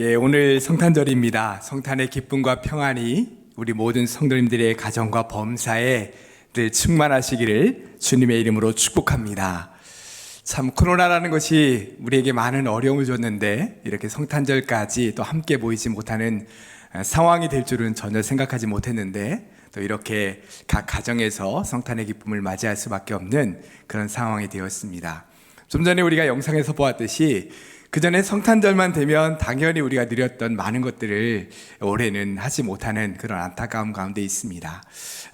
예, 오늘 성탄절입니다. 성탄의 기쁨과 평안이 우리 모든 성도님들의 가정과 범사에 늘 충만하시기를 주님의 이름으로 축복합니다. 참 코로나라는 것이 우리에게 많은 어려움을 줬는데 이렇게 성탄절까지 또 함께 모이지 못하는 아, 상황이 될 줄은 전혀 생각하지 못했는데 또 이렇게 각 가정에서 성탄의 기쁨을 맞이할 수밖에 없는 그런 상황이 되었습니다. 좀 전에 우리가 영상에서 보았듯이 그 전에 성탄절만 되면 당연히 우리가 누렸던 많은 것들을 올해는 하지 못하는 그런 안타까움 가운데 있습니다.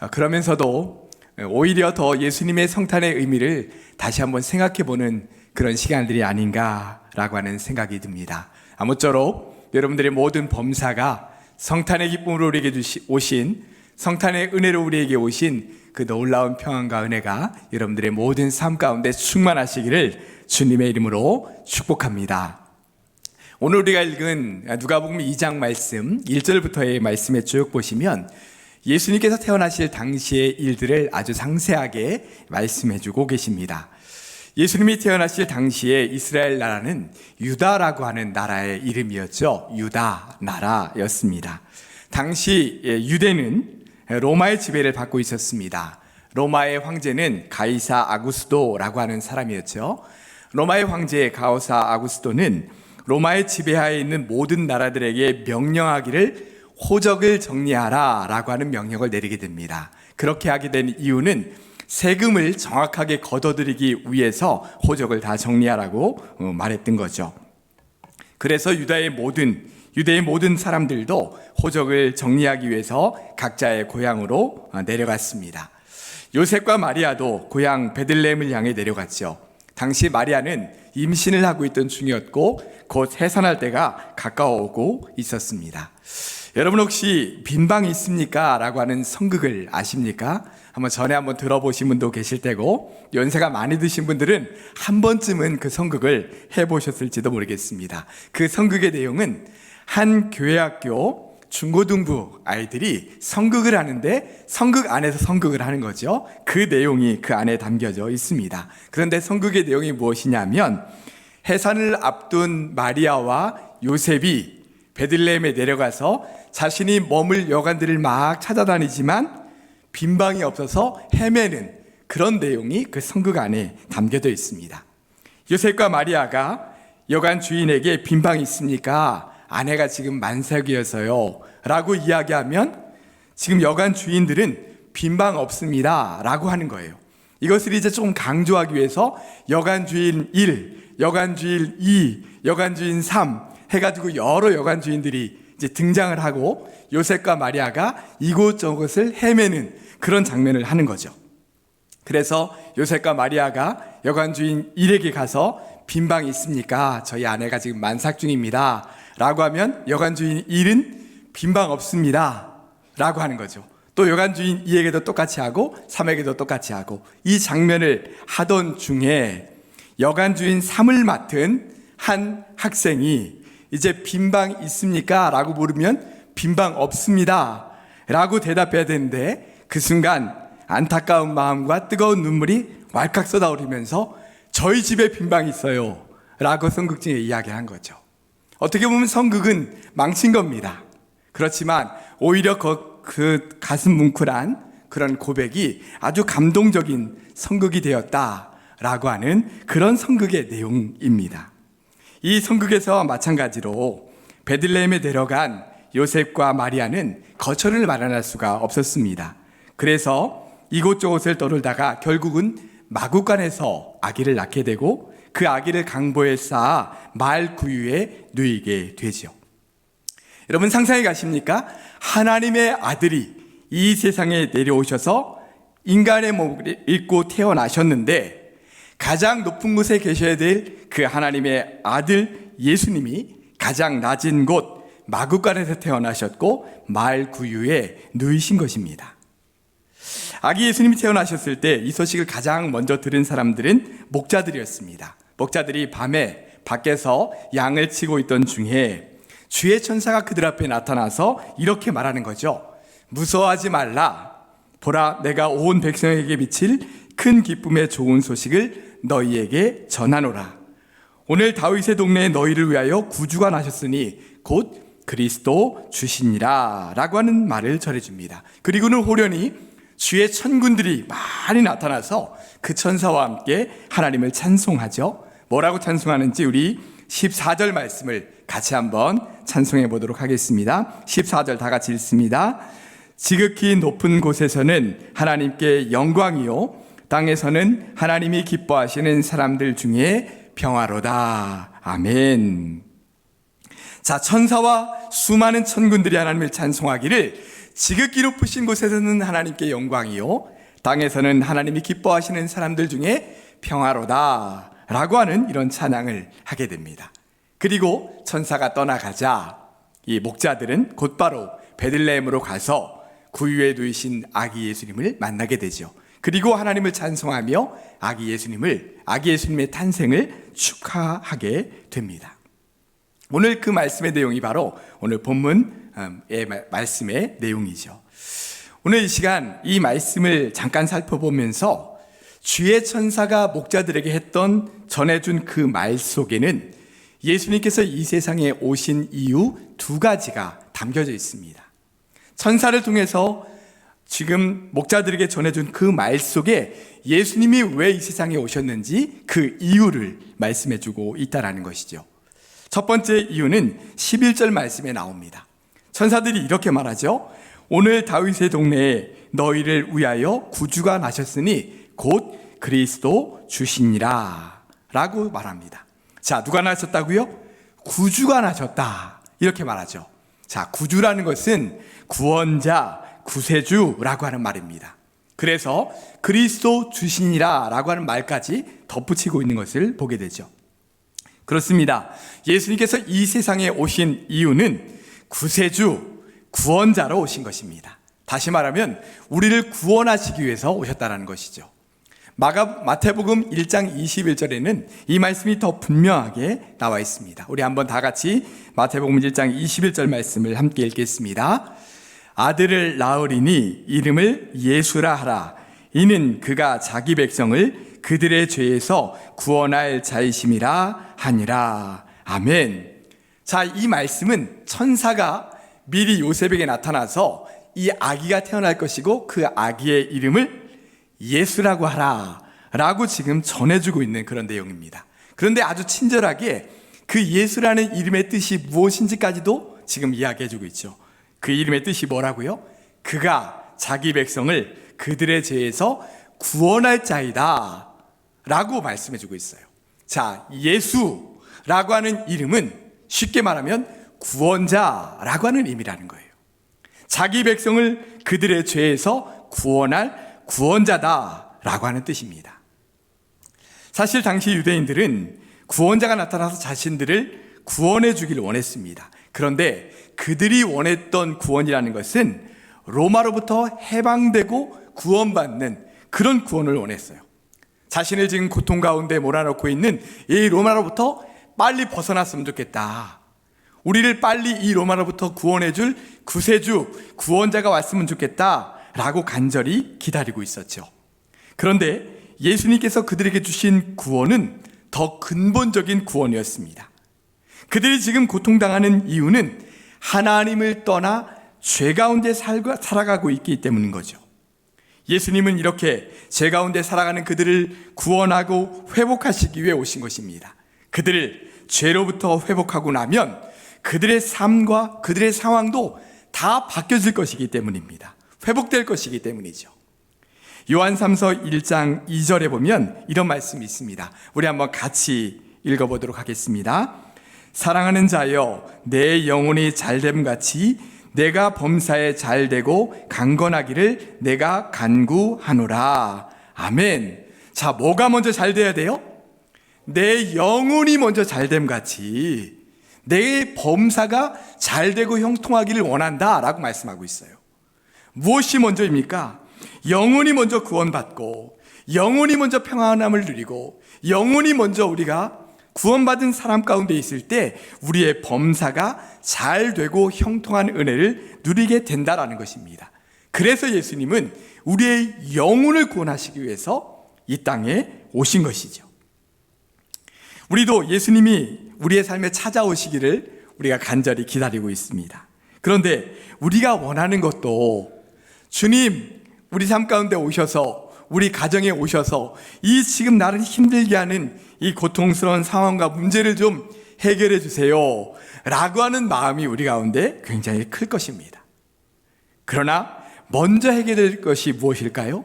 어, 그러면서도 오히려 더 예수님의 성탄의 의미를 다시 한번 생각해 보는 그런 시간들이 아닌가라고 하는 생각이 듭니다. 아무쪼록 여러분들의 모든 범사가 성탄의 기쁨으로 우리에게 오신 성탄의 은혜로 우리에게 오신 그 놀라운 평안과 은혜가 여러분들의 모든 삶 가운데 충만하시기를 주님의 이름으로 축복합니다. 오늘 우리가 읽은 누가복음 2장 말씀 1절부터의 말씀에 쭉 보시면 예수님께서 태어나실 당시의 일들을 아주 상세하게 말씀해 주고 계십니다. 예수님이 태어나실 당시에 이스라엘 나라는 유다라고 하는 나라의 이름이었죠. 유다 나라였습니다. 당시 유대는 로마의 지배를 받고 있었습니다. 로마의 황제는 가이사 아구스도라고 하는 사람이었죠. 로마의 황제 가오사 아구스도는 로마의 지배하에 있는 모든 나라들에게 명령하기를 호적을 정리하라 라고 하는 명령을 내리게 됩니다. 그렇게 하게 된 이유는 세금을 정확하게 걷어들이기 위해서 호적을 다 정리하라고 어, 말했던 거죠. 그래서 유다의 모든 유대의 모든 사람들도 호적을 정리하기 위해서 각자의 고향으로 어, 내려갔습니다. 요셉과 마리아도 고향 베들레헴을 향해 내려갔죠. 당시 마리아는 임신을 하고 있던 중이었고 곧 해산할 때가 가까워오고 있었습니다. 여러분 혹시 빈방이 있습니까? 라고 하는 성극을 아십니까? 한번 전에 한번 들어보신 분도 계실 테고 연세가 많이 드신 분들은 한 번쯤은 그 성극을 해보셨을지도 모르겠습니다. 그 성극의 내용은 한 교회학교 중고등부 아이들이 성극을 하는데 성극 안에서 성극을 하는 거죠. 그 내용이 그 안에 담겨져 있습니다. 그런데 성극의 내용이 무엇이냐면 해산을 앞둔 마리아와 요셉이 베들레헴에 내려가서 자신이 머물 여관들을 막 찾아다니지만 빈방이 없어서 헤매는 그런 내용이 그 성극 안에 담겨져 있습니다. 요셉과 마리아가 여관 주인에게 빈방이 있습니까? 아내가 지금 만삭이어서요. 라고 이야기하면 지금 여관 주인들은 빈방 없습니다. 라고 하는 거예요. 이것을 이제 조금 강조하기 위해서 여관 주인 1, 여관 주인 2, 여관 주인 3 해가지고 여러 여관 주인들이 이제 등장을 하고 요셉과 마리아가 이곳저곳을 헤매는 그런 장면을 하는 거죠. 그래서 요셉과 마리아가 여관 주인 1에게 가서 빈방 있습니까? 저희 아내가 지금 만삭 중입니다. 라고 하면 여관 주인 1은 빈방 없습니다. 라고 하는 거죠. 또 여관 주인 2에게도 똑같이 하고 3에게도 똑같이 하고 이 장면을 하던 중에 여관 주인 3을 맡은 한 학생이 이제 빈방 있습니까? 라고 물으면 빈방 없습니다. 라고 대답해야 되는데 그 순간 안타까운 마음과 뜨거운 눈물이 왈칵 쏟아오르면서 저희 집에 빈방 있어요. 라고 성극중에 이야기한 거죠. 어떻게 보면 성극은 망친 겁니다. 그렇지만 오히려 그, 그 가슴 뭉클한 그런 고백이 아주 감동적인 성극이 되었다라고 하는 그런 성극의 내용입니다. 이 성극에서 마찬가지로 베들레헴에 데려간 요셉과 마리아는 거처를 마련할 수가 없었습니다. 그래서 이곳저곳을 떠돌다가 결국은 마구간에서 아기를 낳게 되고 그 아기를 강보에 쌓아 말 구유에 누이게 되죠. 여러분 상상해 가십니까? 하나님의 아들이 이 세상에 내려오셔서 인간의 몸을 입고 태어나셨는데 가장 높은 곳에 계셔야 될 그 하나님의 아들 예수님이 가장 낮은 곳 마구간에서 태어나셨고 말 구유에 누이신 것입니다. 아기 예수님이 태어나셨을 때 이 소식을 가장 먼저 들은 사람들은 목자들이었습니다. 목자들이 밤에 밖에서 양을 치고 있던 중에 주의 천사가 그들 앞에 나타나서 이렇게 말하는 거죠. 무서워하지 말라. 보라, 내가 온 백성에게 미칠 큰 기쁨의 좋은 소식을 너희에게 전하노라. 오늘 다윗의 동네에 너희를 위하여 구주가 나셨으니 곧 그리스도 주시니라 라고 하는 말을 전해줍니다. 그리고는 호련히 주의 천군들이 많이 나타나서 그 천사와 함께 하나님을 찬송하죠. 뭐라고 찬송하는지 우리 14절 말씀을 같이 한번 찬송해 보도록 하겠습니다. 14절 다 같이 읽습니다. 지극히 높은 곳에서는 하나님께 영광이요. 땅에서는 하나님이 기뻐하시는 사람들 중에 평화로다. 아멘. 자, 천사와 수많은 천군들이 하나님을 찬송하기를 지극히 높으신 곳에서는 하나님께 영광이요. 땅에서는 하나님이 기뻐하시는 사람들 중에 평화로다. 라고 하는 이런 찬양을 하게 됩니다. 그리고 천사가 떠나가자 이 목자들은 곧바로 베들레헴으로 가서 구유에 누이신 아기 예수님을 만나게 되죠. 그리고 하나님을 찬송하며 아기 예수님을 아기 예수님의 탄생을 축하하게 됩니다. 오늘 그 말씀의 내용이 바로 오늘 본문의 말씀의 내용이죠. 오늘 이 시간 이 말씀을 잠깐 살펴보면서 주의 천사가 목자들에게 했던 전해준 그 말 속에는 예수님께서 이 세상에 오신 이유 두 가지가 담겨져 있습니다. 천사를 통해서 지금 목자들에게 전해준 그 말 속에 예수님이 왜 이 세상에 오셨는지 그 이유를 말씀해주고 있다라는 것이죠. 첫 번째 이유는 11절 말씀에 나옵니다. 천사들이 이렇게 말하죠. 오늘 다윗의 동네에 너희를 위하여 구주가 나셨으니 곧 그리스도 주시니라 라고 말합니다. 자, 누가 나셨다고요? 구주가 나셨다. 이렇게 말하죠. 자, 구주라는 것은 구원자, 구세주라고 하는 말입니다. 그래서 그리스도 주시니라 라고 하는 말까지 덧붙이고 있는 것을 보게 되죠. 그렇습니다. 예수님께서 이 세상에 오신 이유는 구세주, 구원자로 오신 것입니다. 다시 말하면 우리를 구원하시기 위해서 오셨다는 것이죠. 마가 마태복음 1장 21절에는 이 말씀이 더 분명하게 나와 있습니다. 우리 한번 다 같이 마태복음 1장 21절 말씀을 함께 읽겠습니다. 아들을 낳으리니 이름을 예수라 하라. 이는 그가 자기 백성을 그들의 죄에서 구원할 자이심이라 하니라. 아멘. 자, 이 말씀은 천사가 미리 요셉에게 나타나서 이 아기가 태어날 것이고 그 아기의 이름을 예수라고 하라. 라고 지금 전해주고 있는 그런 내용입니다. 그런데 아주 친절하게 그 예수라는 이름의 뜻이 무엇인지까지도 지금 이야기해주고 있죠. 그 이름의 뜻이 뭐라고요? 그가 자기 백성을 그들의 죄에서 구원할 자이다. 라고 말씀해 주고 있어요. 자, 예수라고 하는 이름은 쉽게 말하면 구원자라고 하는 의미라는 거예요. 자기 백성을 그들의 죄에서 구원할 구원자다라고 하는 뜻입니다. 사실 당시 유대인들은 구원자가 나타나서 자신들을 구원해 주기를 원했습니다. 그런데 그들이 원했던 구원이라는 것은 로마로부터 해방되고 구원받는 그런 구원을 원했어요. 자신을 지금 고통 가운데 몰아넣고 있는 이 로마로부터 빨리 벗어났으면 좋겠다. 우리를 빨리 이 로마로부터 구원해줄 구세주, 구원자가 왔으면 좋겠다. 라고 간절히 기다리고 있었죠. 그런데 예수님께서 그들에게 주신 구원은 더 근본적인 구원이었습니다. 그들이 지금 고통당하는 이유는 하나님을 떠나 죄 가운데 살아가고 있기 때문인 거죠. 예수님은 이렇게 죄 가운데 살아가는 그들을 구원하고 회복하시기 위해 오신 것입니다. 그들을 죄로부터 회복하고 나면 그들의 삶과 그들의 상황도 다 바뀌어질 것이기 때문입니다. 회복될 것이기 때문이죠. 요한 3서 1장 2절에 보면 이런 말씀이 있습니다. 우리 한번 같이 읽어보도록 하겠습니다. 사랑하는 자여, 내 영혼이 잘됨 같이 내가 범사에 잘 되고 강건하기를 내가 간구하노라. 아멘. 자, 뭐가 먼저 잘 돼야 돼요? 내 영혼이 먼저 잘됨 같이 내 범사가 잘 되고 형통하기를 원한다 라고 말씀하고 있어요. 무엇이 먼저입니까? 영혼이 먼저 구원받고 영혼이 먼저 평안함을 누리고 영혼이 먼저 우리가 구원받은 사람 가운데 있을 때 우리의 범사가 잘 되고 형통한 은혜를 누리게 된다라는 것입니다. 그래서 예수님은 우리의 영혼을 구원하시기 위해서 이 땅에 오신 것이죠. 우리도 예수님이 우리의 삶에 찾아오시기를 우리가 간절히 기다리고 있습니다. 그런데 우리가 원하는 것도 주님, 우리 삶 가운데 오셔서 우리 가정에 오셔서 이 지금 나를 힘들게 하는 이 고통스러운 상황과 문제를 좀 해결해 주세요. 라고 하는 마음이 우리 가운데 굉장히 클 것입니다. 그러나 먼저 해결될 것이 무엇일까요?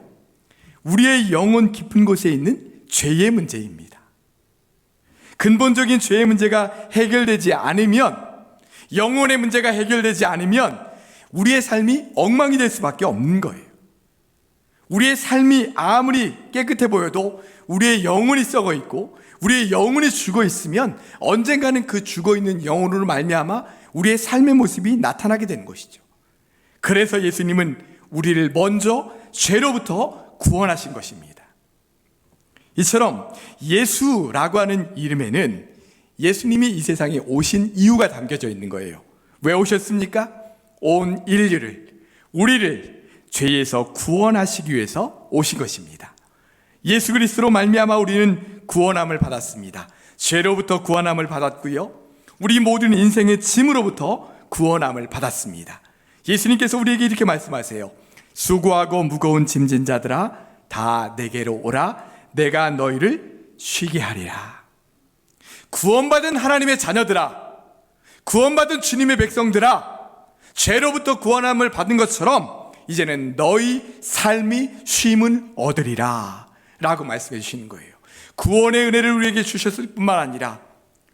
우리의 영혼 깊은 곳에 있는 죄의 문제입니다. 근본적인 죄의 문제가 해결되지 않으면 영혼의 문제가 해결되지 않으면 우리의 삶이 엉망이 될 수밖에 없는 거예요. 우리의 삶이 아무리 깨끗해 보여도 우리의 영혼이 썩어 있고 우리의 영혼이 죽어 있으면 언젠가는 그 죽어 있는 영혼으로 말미암아 우리의 삶의 모습이 나타나게 되는 것이죠. 그래서 예수님은 우리를 먼저 죄로부터 구원하신 것입니다. 이처럼 예수라고 하는 이름에는 예수님이 이 세상에 오신 이유가 담겨져 있는 거예요. 왜 오셨습니까? 온 인류를, 우리를 죄에서 구원하시기 위해서 오신 것입니다. 예수 그리스도로 말미암아 우리는 구원함을 받았습니다. 죄로부터 구원함을 받았고요. 우리 모든 인생의 짐으로부터 구원함을 받았습니다. 예수님께서 우리에게 이렇게 말씀하세요. 수고하고 무거운 짐진 자들아 다 내게로 오라 내가 너희를 쉬게 하리라. 구원받은 하나님의 자녀들아 구원받은 주님의 백성들아 죄로부터 구원함을 받은 것처럼 이제는 너희 삶이 쉼을 얻으리라 라고 말씀해 주시는 거예요. 구원의 은혜를 우리에게 주셨을 뿐만 아니라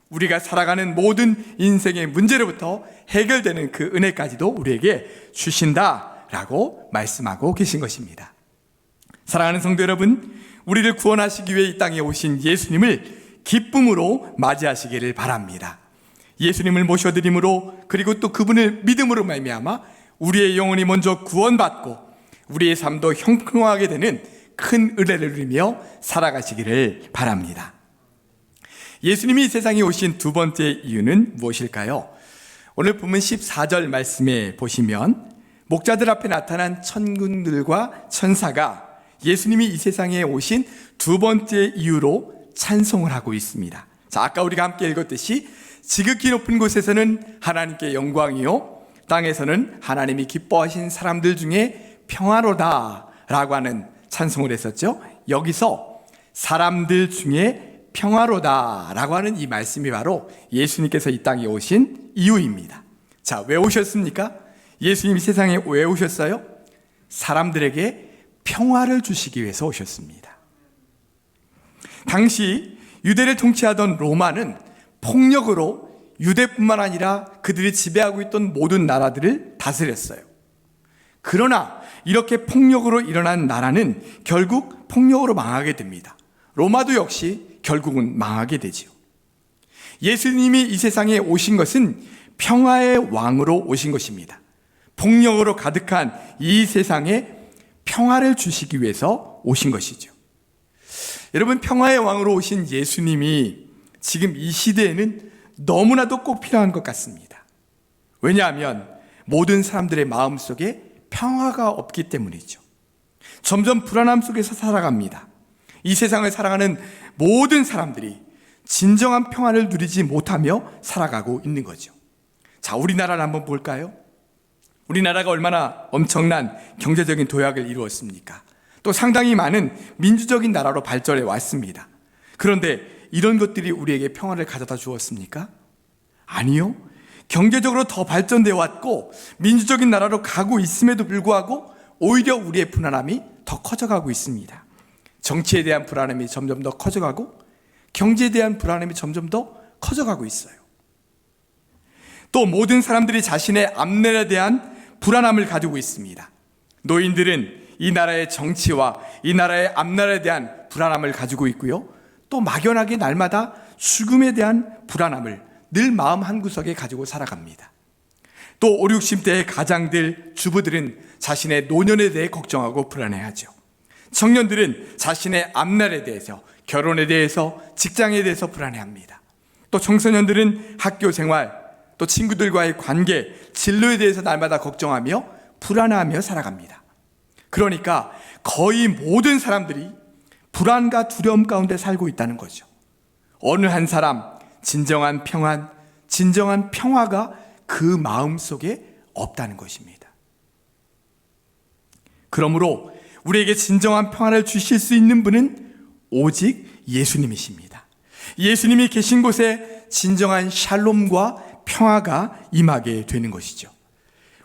우리가 살아가는 모든 인생의 문제로부터 해결되는 그 은혜까지도 우리에게 주신다라고 말씀하고 계신 것입니다. 사랑하는 성도 여러분, 우리를 구원하시기 위해 이 땅에 오신 예수님을 기쁨으로 맞이하시기를 바랍니다. 예수님을 모셔드림으로 그리고 또 그분을 믿음으로 말미암아 우리의 영혼이 먼저 구원받고 우리의 삶도 형통하게 되는 큰 은혜를 누리며 살아가시기를 바랍니다. 예수님이 이 세상에 오신 두 번째 이유는 무엇일까요? 오늘 보면 14절 말씀에 보시면 목자들 앞에 나타난 천군들과 천사가 예수님이 이 세상에 오신 두 번째 이유로 찬송을 하고 있습니다. 자, 아까 우리가 함께 읽었듯이 지극히 높은 곳에서는 하나님께 영광이요. 땅에서는 하나님이 기뻐하신 사람들 중에 평화로다 라고 하는 찬송을 했었죠. 여기서 사람들 중에 평화로다 라고 하는 이 말씀이 바로 예수님께서 이 땅에 오신 이유입니다. 자, 왜 오셨습니까? 예수님이 세상에 왜 오셨어요? 사람들에게 평화를 주시기 위해서 오셨습니다. 당시 유대를 통치하던 로마는 폭력으로 유대뿐만 아니라 그들이 지배하고 있던 모든 나라들을 다스렸어요. 그러나 이렇게 폭력으로 일어난 나라는 결국 폭력으로 망하게 됩니다. 로마도 역시 결국은 망하게 되지요. 예수님이 이 세상에 오신 것은 평화의 왕으로 오신 것입니다. 폭력으로 가득한 이 세상에 평화를 주시기 위해서 오신 것이죠. 여러분, 평화의 왕으로 오신 예수님이 지금 이 시대에는 너무나도 꼭 필요한 것 같습니다. 왜냐하면 모든 사람들의 마음 속에 평화가 없기 때문이죠. 점점 불안함 속에서 살아갑니다. 이 세상을 살아가는 모든 사람들이 진정한 평화를 누리지 못하며 살아가고 있는 거죠. 자, 우리나라를 한번 볼까요? 우리나라가 얼마나 엄청난 경제적인 도약을 이루었습니까? 또 상당히 많은 민주적인 나라로 발전해 왔습니다. 그런데 이런 것들이 우리에게 평화를 가져다 주었습니까? 아니요. 경제적으로 더 발전돼 왔고 민주적인 나라로 가고 있음에도 불구하고 오히려 우리의 불안함이 더 커져가고 있습니다. 정치에 대한 불안함이 점점 더 커져가고 경제에 대한 불안함이 점점 더 커져가고 있어요. 또 모든 사람들이 자신의 앞날에 대한 불안함을 가지고 있습니다. 노인들은 이 나라의 정치와 이 나라의 앞날에 대한 불안함을 가지고 있고요. 또 막연하게 날마다 죽음에 대한 불안함을 늘 마음 한구석에 가지고 살아갑니다. 또 5, 60대의 가장들, 주부들은 자신의 노년에 대해 걱정하고 불안해하죠. 청년들은 자신의 앞날에 대해서, 결혼에 대해서, 직장에 대해서 불안해합니다. 또 청소년들은 학교 생활, 또 친구들과의 관계, 진로에 대해서 날마다 걱정하며 불안하며 살아갑니다. 그러니까 거의 모든 사람들이 불안과 두려움 가운데 살고 있다는 거죠. 어느 한 사람 진정한 평안, 진정한 평화가 그 마음 속에 없다는 것입니다. 그러므로 우리에게 진정한 평화를 주실 수 있는 분은 오직 예수님이십니다. 예수님이 계신 곳에 진정한 샬롬과 평화가 임하게 되는 것이죠.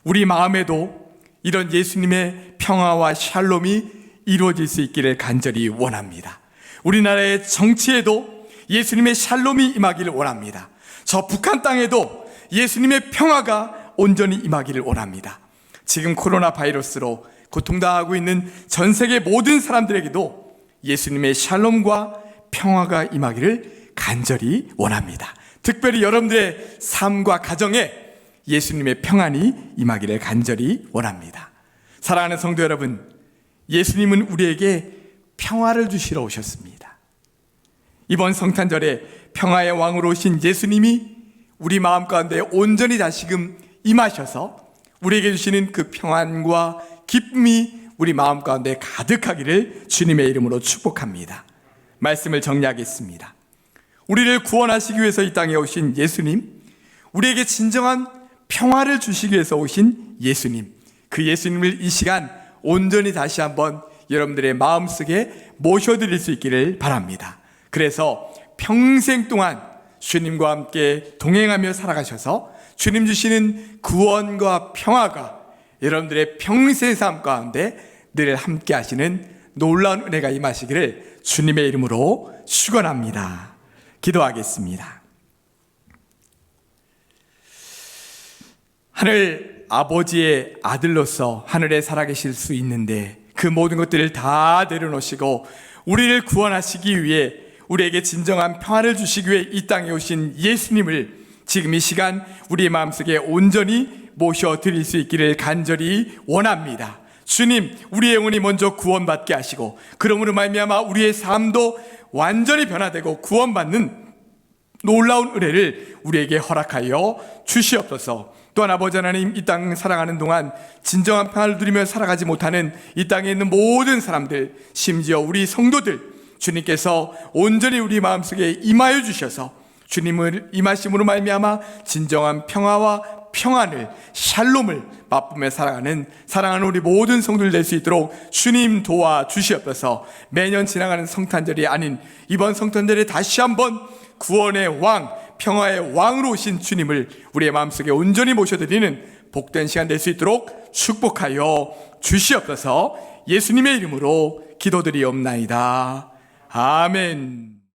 우리 마음에도 이런 예수님의 평화와 샬롬이 이루어질 수 있기를 간절히 원합니다. 우리나라의 정치에도 예수님의 샬롬이 임하기를 원합니다. 저 북한 땅에도 예수님의 평화가 온전히 임하기를 원합니다. 지금 코로나 바이러스로 고통당하고 있는 전 세계 모든 사람들에게도 예수님의 샬롬과 평화가 임하기를 간절히 원합니다. 특별히 여러분들의 삶과 가정에 예수님의 평안이 임하기를 간절히 원합니다. 사랑하는 성도 여러분, 예수님은 우리에게 평화를 주시러 오셨습니다. 이번 성탄절에 평화의 왕으로 오신 예수님이 우리 마음 가운데 온전히 다시금 임하셔서 우리에게 주시는 그 평안과 기쁨이 우리 마음 가운데 가득하기를 주님의 이름으로 축복합니다. 말씀을 정리하겠습니다. 우리를 구원하시기 위해서 이 땅에 오신 예수님, 우리에게 진정한 평화를 주시기 위해서 오신 예수님, 그 예수님을 이 시간 온전히 다시 한번 여러분들의 마음속에 모셔드릴 수 있기를 바랍니다. 그래서 평생 동안 주님과 함께 동행하며 살아가셔서 주님 주시는 구원과 평화가 여러분들의 평생 삶 가운데 늘 함께 하시는 놀라운 은혜가 임하시기를 주님의 이름으로 축원합니다. 기도하겠습니다. 하늘 아버지의 아들로서 하늘에 살아계실 수 있는데 그 모든 것들을 다 내려놓으시고 우리를 구원하시기 위해 우리에게 진정한 평화를 주시기 위해 이 땅에 오신 예수님을 지금 이 시간 우리의 마음속에 온전히 모셔 드릴 수 있기를 간절히 원합니다. 주님, 우리의 영혼이 먼저 구원받게 하시고 그러므로 말미암아 우리의 삶도 완전히 변화되고 구원받는 놀라운 은혜를 우리에게 허락하여 주시옵소서. 또한 아버지 하나님 이 땅 살아가는 동안 진정한 평화를 누리며 살아가지 못하는 이 땅에 있는 모든 사람들, 심지어 우리 성도들 주님께서 온전히 우리 마음속에 임하여 주셔서 주님을 임하심으로 말미암아 진정한 평화와 평안을 샬롬을 맛보며 살아가는 사랑하는 우리 모든 성도들 될 수 있도록 주님 도와 주시옵소서. 매년 지나가는 성탄절이 아닌 이번 성탄절에 다시 한번 구원의 왕, 평화의 왕으로 오신 주님을 우리의 마음속에 온전히 모셔드리는 복된 시간 될 수 있도록 축복하여 주시옵소서. 예수님의 이름으로 기도드리옵나이다. 아멘.